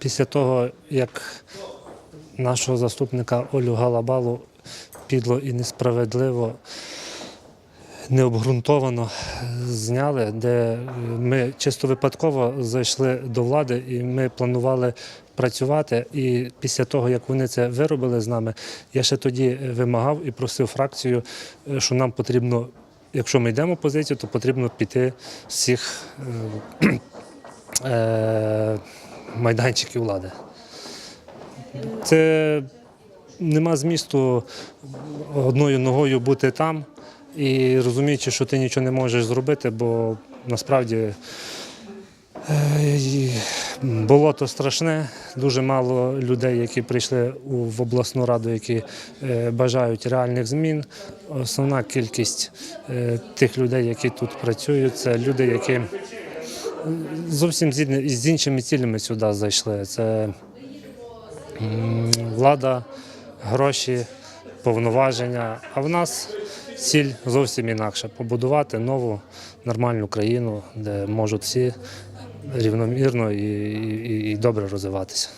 Після того, як нашого заступника Олю Галабалу підло і несправедливо, необґрунтовано зняли, де ми чисто випадково зайшли до влади і ми планували працювати. І після того, як вони це виробили з нами, я ще тоді вимагав і просив фракцію, що нам потрібно, якщо ми йдемо в позицію, то потрібно піти всіх е, е, майданчиків влади. Це нема змісту одною ногою бути там і розуміючи, що ти нічого не можеш зробити, бо насправді е, і болото страшне, дуже мало людей, які прийшли в обласну раду, які е, бажають реальних змін. Основна кількість е, тих людей, які тут працюють, це люди, які зовсім з іншими цілями сюди зайшли. Це влада, гроші, повноваження. А в нас ціль зовсім інакша побудувати нову нормальну країну, де можуть всі рівномірно і, і, добре розвиватися.